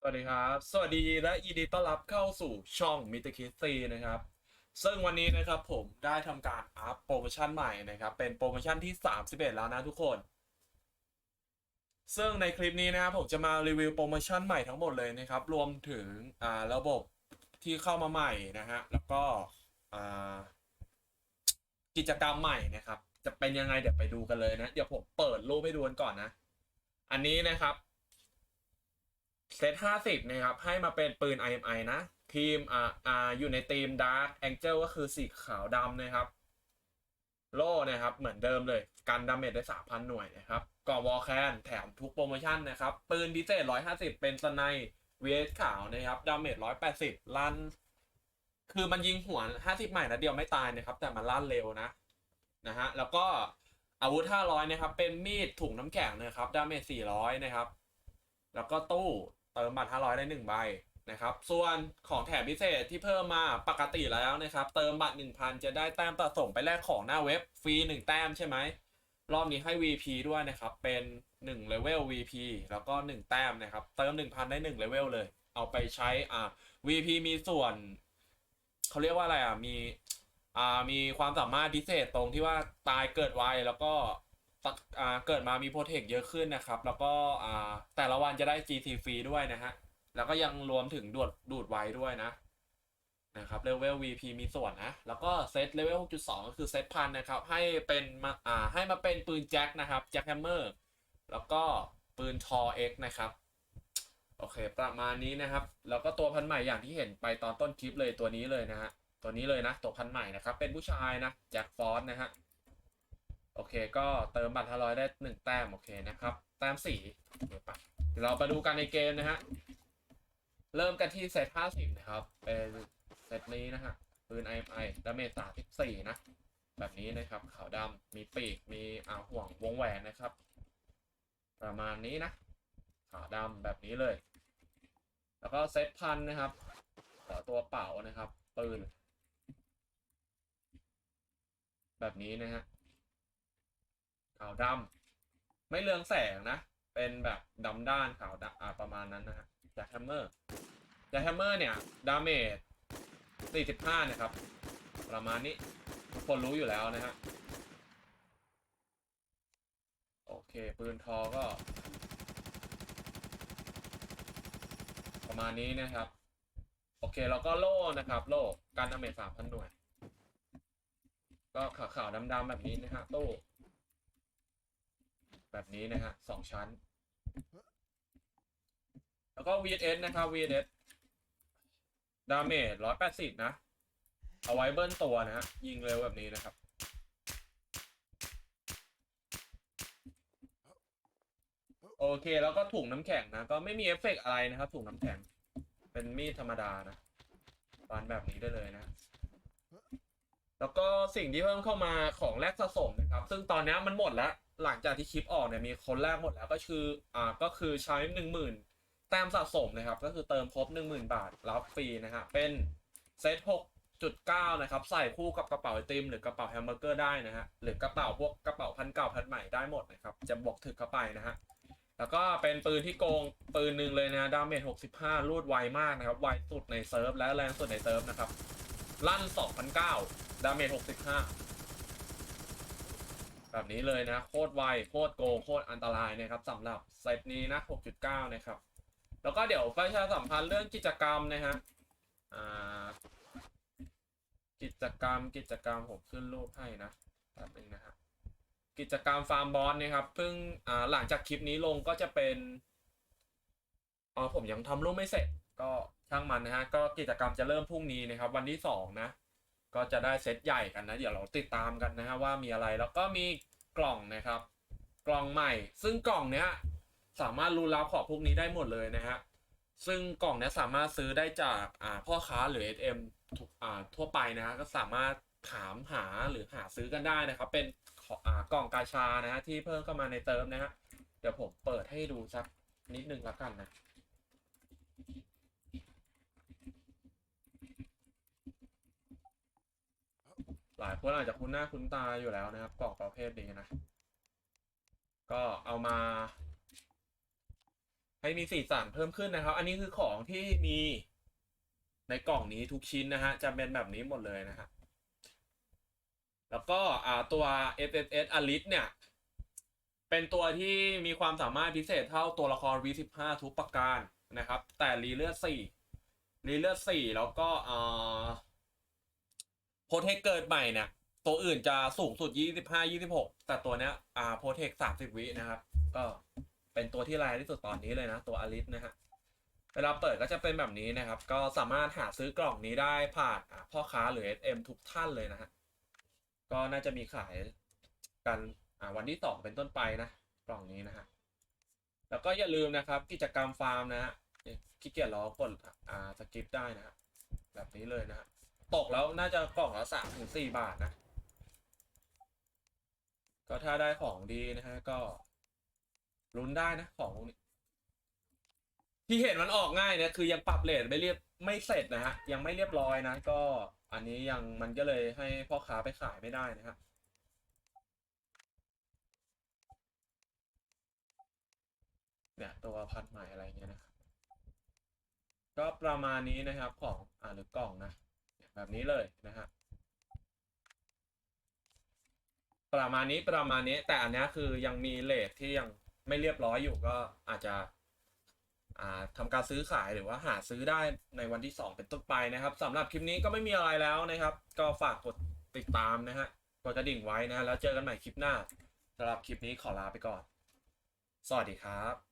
สวัสดีครับ สวัสดีและยินดีต้อนรับเข้าสู่ช่องมิตรคิสซีนะครับ ซึ่งวันนี้นะครับผมได้ทำการอัพโปรโมชั่นใหม่นะครับ เป็นโปรโมชั่นที่ 31 แล้วนะทุกคน ซึ่งในคลิปนี้นะครับผมจะมารีวิวโปรโมชั่นใหม่ทั้งหมดเลยนะครับ รวมถึงอ่าระบบที่เข้ามาใหม่นะฮะ แล้วก็อ่ากิจกรรมใหม่นะครับ จะเป็นยังไงเดี๋ยวไปดูกันเลยนะ เดี๋ยวผมเปิดรูปให้ดูกันก่อนนะ อันนี้นะครับ เซตห้าสิบนะครับ ให้มาเป็นปืน IMI นะ ทีมอ่าอ่าอยู่ในทีม Dark Angel ก็คือสีขาวดำนะครับ โล่นะครับ เหมือนเดิมเลย กันดาเมจได้3,000หน่วยนะครับก่อวอลแคนแถมทุกโปรโมชั่นนะครับ ปืนพิเศษ150เป็นสไนเวสขาวนะครับดาเมจ180ลั่น คือมันยิงหัว50ใหม่นะเดียวไม่ตายนะครับ แต่มันลั่นเร็วนะนะฮะแล้วก็อาวุธ500นะครับ เป็นมีดถุงน้ำแข็งนะครับดาเมจ400นะครับ แล้วก็ตู้ เติมบัตร500 ได้1ใบนะครับ ส่วนของแถมพิเศษที่เพิ่มมาปกติแล้วนะครับ เติมบัตร 1,000 จะได้แต้มสะสมไปแลกของหน้าเว็บฟรี 1 แต้มใช่ไหม รอบนี้ให้ VP ด้วยนะครับ เป็น1 level VP แล้วก็ 1 แต้มนะครับ เติม 1,000 ได้ 1 level เลย เอาไปใช้อ่า VP มีส่วน เขาเรียกว่าอะไรอะ มีอ่ามีความสามารถพิเศษตรงที่ว่าตายเกิดไวแล้วก็ เกิดมามีโปรเทคเยอะขึ้นนะครับ แล้วก็แต่ละวันจะได้ GT ฟรีด้วยนะฮะ แล้วก็ยังรวมถึงดูดดูดไวด้วยนะนะครับเลเวล VP มีส่วนนะ แล้วก็เซตเลเวล 6.2 ก็คือเซตพันนะครับ ให้เป็นมาอ่าให้มาเป็นปืนแจ็คนะครับแจ็คแฮมเมอร์แล้วก็ปืนทอ X นะครับโอเค ประมาณนี้นะครับ แล้วก็ตัวพันใหม่อย่างที่เห็นไปตอนต้นคลิปเลยตัวนี้เลยนะฮะตัวนี้เลยนะตัวพันใหม่นะครับเป็นผู้ชายนะแจ็คฟอสนะฮะ โอเค ก็เติมบัตร500ได้1แต้มโอเคนะครับ แต้ม4เดี๋ยวไปเดี๋ยวเราไปดูกันในเกมนะฮะ เริ่มกันที่เซต50นะครับ เป็นเซตนี้นะฮะปืน IMI ดาเมจ34นะ แบบนี้นะครับ ขาวดำมีปีก มีอ่าห่วงวงแหวนนะครับ ประมาณนี้นะ ขาวดำแบบนี้เลย แล้วก็เซตพันนะครับต่อตัวเป่านะครับ ปืน แบบนี้นะฮะ ขาวดำไม่เรืองแสงนะ เป็นแบบดำด้านขาวดำอ่าประมาณนั้นนะฮะจากแฮมเมอร์จากแฮมเมอร์เนี่ย ดาเมจ 45 นะครับ ประมาณนี้ ทุกคนรู้อยู่แล้วนะฮะ โอเค ปืนทอก็ ประมาณนี้นะครับ โอเค แล้วก็โล่นะครับ โล่การดาเมจ 3,000 หน่วย ก็ขาวๆดำๆแบบนี้นะฮะตู้ แบบนี้นะฮะสองชั้น แล้วก็ VS นะครับ VS ดาเมจร้อยแปดสิบนะ เอาไว้เบิ้ลตัวนะฮะ ยิงเร็วแบบนี้นะครับ โอเค แล้วก็ถุงน้ำแข็งนะ ก็ไม่มีเอฟเฟกต์อะไรนะครับ ถุงน้ำแข็ง เป็นมีดธรรมดานะปานแบบนี้ได้เลยนะ แล้วก็สิ่งที่เพิ่มเข้ามาของแรกสะสมนะครับ ซึ่งตอนนี้มันหมดแล้ว หลังจากที่คลิปออกเนี่ยมีคนแรกหมดแล้วก็คืออ่าก็คือใช้หนึ่งหมื่นแต้มสะสมนะครับ ก็คือเติมครบหนึ่งหมื่นบาทรับฟรีนะฮะเป็นเซตหกจุดเก้านะครับ ใส่คู่กับกระเป๋าไอติม หรือกระเป๋าแฮมเบอร์เกอร์ได้นะฮะหรือกระเป๋าพวกกระเป๋าพันเก่าพันใหม่ได้หมดนะครับ จะบวกถึกเข้าไปนะฮะแล้วก็เป็นปืนที่โกงปืนหนึ่งเลยนะดาเมจ65 รูดไวมากนะครับ ไวสุดในเซิร์ฟและแรงสุดในเซิร์ฟนะครับลั่น2,009ดาเมจ65 แบบนี้เลยนะ โคตรไว โคตรโกง โคตรอันตรายนะครับสำหรับเซตนี้นะ 6.9 นะครับ แล้วก็เดี๋ยวประชาสัมพันธ์เรื่องกิจกรรมนะฮะอ่ากิจกรรมกิจกรรมผมขึ้นรูปให้นะแป๊บนึงนะฮะกิจกรรมฟาร์มบอสนะครับเพิ่งอ่าหลังจากคลิปนี้ลงก็จะเป็นอ๋อผมยังทำรูปไม่เสร็จ ก็ช่างมันนะฮะก็กิจกรรมจะเริ่มพรุ่งนี้นะครับ วันที่สองนะ ก็จะได้เซตใหญ่กันนะ เดี๋ยวเราติดตามกันนะฮะว่ามีอะไรแล้วก็มีกล่องนะครับ กล่องใหม่ ซึ่งกล่องเนี้ยสามารถรูนรับของพวกนี้ได้หมดเลยนะฮะซึ่งกล่องเนี้ยสามารถซื้อได้จากอ่าพ่อค้าหรือ SM ทุกอ่าทั่วไปนะฮะก็สามารถถามหาหรือหาซื้อกันได้นะครับ เป็นองอ่ากล่องกาชานะฮะที่เพิ่มเข้ามาในเติมนะฮะเดี๋ยวผมเปิดให้ดูสักนิดนึงแล้วกันนะ หลายคนอาจจะคุ้นหน้าคุ้นตาอยู่แล้วนะครับกล่องประเภทนี้นะ ก็เอามา ให้มีสีสันเพิ่มขึ้นนะครับ อันนี้คือของที่มีในกล่องนี้ทุกชิ้นนะฮะจะเป็นแบบนี้หมดเลยนะฮะแล้วก็อ่าตัว S S S a l i t เนี่ย เป็นตัวที่มีความสามารถพิเศษเท่าตัวละคร V15 ทุกประการนะครับ แต่รีเลือด4รีเลือด4แล้วก็อ่า โพเทคเกิดใหม่เนี่ยตัวอื่นจะสูงสุด 25 26 แต่ตัวเนี้ยอ่าโพเทค30 วินะครับ ก็เป็นตัวที่แรงที่สุดตอนนี้เลยนะ ตัวอลิสนะฮะเวลาเปิดก็จะเป็นแบบนี้นะครับ ก็สามารถหาซื้อกล่องนี้ได้ผ่านพ่อค้าหรือ SM ทุกท่านเลยนะฮะก็น่าจะมีขายกันวันที่สองเป็นต้นไปนะกล่องนี้นะฮะแล้วก็อย่าลืมนะครับ กิจกรรมฟาร์มนะฮะเอ๊ะขี้เกียจล้อกดอ่าสกิปได้นะฮะแบบนี้เลยนะฮะ ตกแล้วน่าจะกล่องละสามถึงสี่บาทนะ ก็ถ้าได้ของดีนะฮะก็ลุ้นได้นะของพวกนี้ที่เห็นมันออกง่ายเนี่ยคือยังปรับเลทไม่เรียบไม่เสร็จนะฮะยังไม่เรียบร้อยนะ ก็อันนี้ยังมันก็เลยให้พ่อค้าไปขายไม่ได้นะฮะเนี่ยตัวพัดใหม่อะไรเงี้ยนะก็ประมาณนี้นะครับของอ่าหรือกล่องนะ แบบนี้เลยนะฮะประมาณนี้ประมาณนี้ แต่อันนี้คือยังมีเลทที่ยังไม่เรียบร้อยอยู่ก็อาจจะอ่าทำการซื้อขายหรือว่าหาซื้อได้ในวันที่ 2 เป็นต้นไปนะครับสำหรับคลิปนี้ก็ไม่มีอะไรแล้วนะครับ ก็ฝากกดติดตามนะฮะกดกระดิ่งไว้นะแล้วเจอกันใหม่คลิปหน้าสำหรับคลิปนี้ขอลาไปก่อน สวัสดีครับ